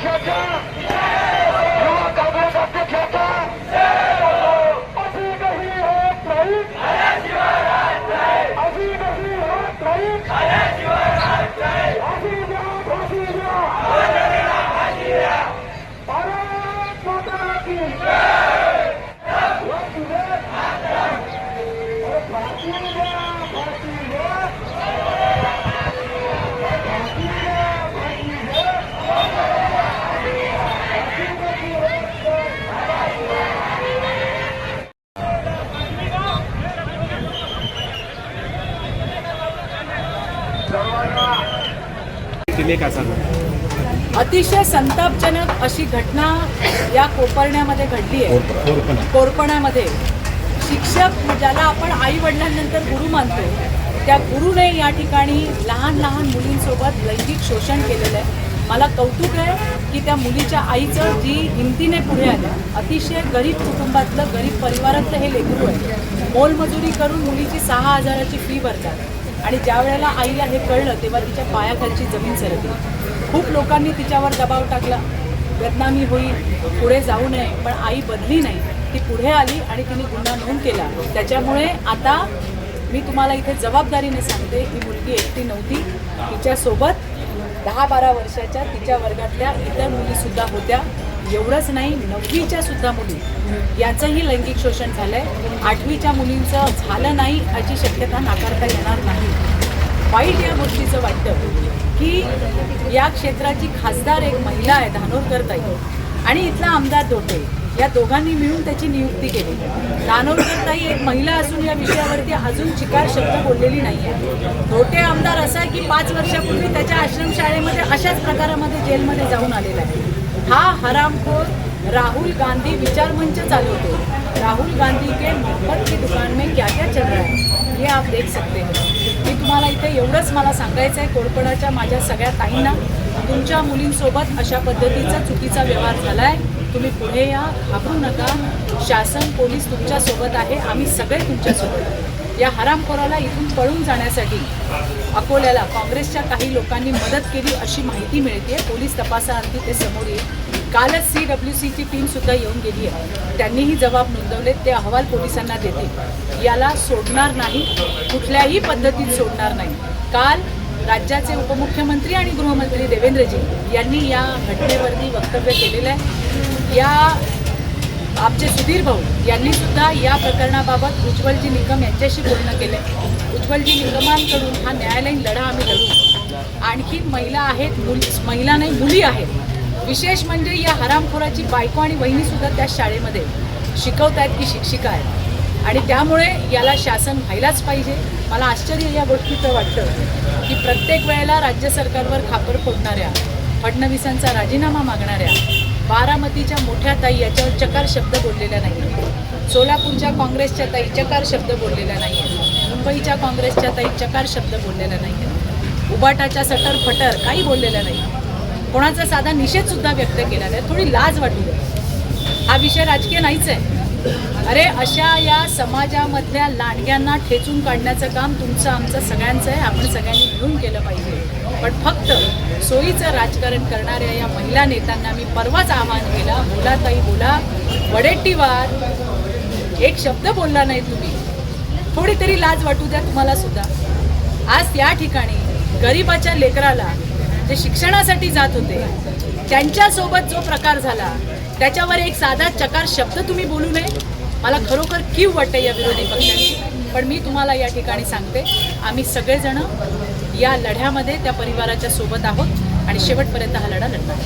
Come. अतिशय संतापजनक अशी घटना या कोपर्ण्यामध्ये घडली आहे. कोरपण्यामध्ये शिक्षक ज्याला आपण आई वडिलांनंतर गुरु मानतो त्या गुरुने या ठिकाणी लहान लहान मुलींसोबत लैंगिक शोषण केलेलं आहे. मला कौतुक आहे की त्या मुलीच्या आईचं जी हिमतीने पुढे आल्या अतिशय गरीब कुटुंबातलं गरीब परिवारातलं हे लेकरू आहे. मोलमजुरी करून मुलीची सहा हजाराची फी भरतात. आणि ज्या वेळेला आईला हे कळलं तेव्हा तिच्या पायाखालची जमीन सरकली. खूप लोकांनी तिच्यावर दबाव टाकला. बदनामी होईल पुढे जाऊ नये पण आई बदली नाही. ती पुढे आली आणि तिने गुन्हा नोंद केला. त्याच्यामुळे आता मी तुम्हाला इथे जबाबदारीने सांगते ही मुलगी एकटी नव्हती. तिच्यासोबत दहा बारा वर्षाच्या तिच्या वर्गातल्या इतर मुलीसुद्धा होत्या. एवढंच नाही नववीच्या सुद्धा मुली. याचंही लैंगिक शोषण झालंय. आठवीच्या मुलींचं झालं नाही याची शक्यता नाकारता येणार नाही. वाईट या गोष्टीचं वाटतं की या क्षेत्राची खासदार एक महिला आहे धानोरकर ताई. आणि इथला आमदार दोटे या दोघांनी मिळून त्याची नियुक्ती केली. धानोरकर ताई एक महिला असून या विषयावरती अजून चिकार शब्द बोललेली नाही आहे धोटे आमदार असा आहे की पाच वर्षापूर्वी त्याच्या आश्रमशाळेमध्ये अशाच प्रकारामध्ये जेलमध्ये जाऊन आलेला आहे. हा हरामखोर राहुल गांधी विचार मंच चालवतो. राहुल गांधी के मोहब्बत की दुकान में क्या क्या चल रहा है? ये आप देख सकते हो. मी तुम्हाला इथे एवढंच मला सांगायचं आहे कोळपणाच्या माझ्या सगळ्या ताईंना. तुमच्या मुलींसोबत अशा पद्धतीचा चुकीचा व्यवहार झाला आहे तुम्ही पुढे या घाबरू नका. शासन पोलीस तुमच्यासोबत आहे. आम्ही सगळे तुमच्यासोबत आहे. या हरामखोराला इथून पळून जाण्यासाठी अकोल्याला काँग्रेसच्या काही लोकांनी मदत केली अशी माहिती मिळते पोलीस तपासाअंती ते समोर येईल. कालच सी डब्ल्यू सीची टीम सुद्धा येऊन गेली आहे. त्यांनीही जबाब नोंदवले ते अहवाल पोलिसांना देते याला सोडणार नाही. कुठल्याही पद्धतीत सोडणार नाही. काल राज्याचे उपमुख्यमंत्री आणि गृहमंत्री देवेंद्रजी यांनी या घटनेवरती वक्तव्य केलेलं आहे. या आमचे सुधीर भाऊ यांनी सुद्धा या प्रकरणाबाबत उज्ज्वलजी निकम यांच्याशी बोलणं केलं उज्ज्वलजी निकमांकडून हा न्यायालयीन लढा आम्ही लढू. आणखी महिला आहेत मुल महिला नाही मुली आहेत. विशेष म्हणजे या हरामखोराची बायको आणि वहिनी सुद्धा त्या शाळेमध्ये शिकवत आहेत की शिक्षिका आहेत. आणि त्यामुळे याला शासन व्हायलाच पाहिजे. मला आश्चर्य या गोष्टीचं वाटतं की प्रत्येक वेळेला राज्य सरकारवर खापर फोडणाऱ्या फडणवीसांचा राजीनामा मागणाऱ्या बारामतीच्या मोठ्या ताई याच्यावर चकार शब्द बोललेला नाही सोलापूरच्या काँग्रेसच्या ताई चकार शब्द बोललेला नाही मुंबईच्या काँग्रेसच्या ताई चकार शब्द बोललेला नाही उबाटाच्या सटर फटर काही बोललेलं नाही. कोणाचा साधा निषेधसुद्धा व्यक्त केला नाही. थोडी लाज वाटू हा विषय राजकीय नाहीच आहे. अरे अशा या समाजामधल्या लांडग्यांना ठेचून काढण्याचं काम तुमचं आमचं सगळ्यांचं आहे. आपण सगळ्यांनी मिळून केलं पाहिजे. पण फक्त सोयीचं राजकारण करणाऱ्या या महिला नेत्यांना मी परवाच आवाहन केलं. बोला ताई बोला. वडेट्टीवार एक शब्द बोलला नाही तुम्ही. थोडी तरी लाज वाटू द्या तुम्हाला सुद्धा. आज त्या ठिकाणी गरिबाच्या लेकराला जे शिक्षणासाठी जात होते त्यांच्यासोबत जो प्रकार झाला त्याच्यावर एक साधा चकार शब्द तुम्ही बोलू नये. मला खरोखर कीव वाटते या विरोधी पक्षांची. पण मी तुम्हाला या ठिकाणी सांगते आम्ही सगळेजण या लढ्यामध्ये त्या परिवाराच्या सोबत आहोत आणि शेवटपर्यंत हा लढा लढणार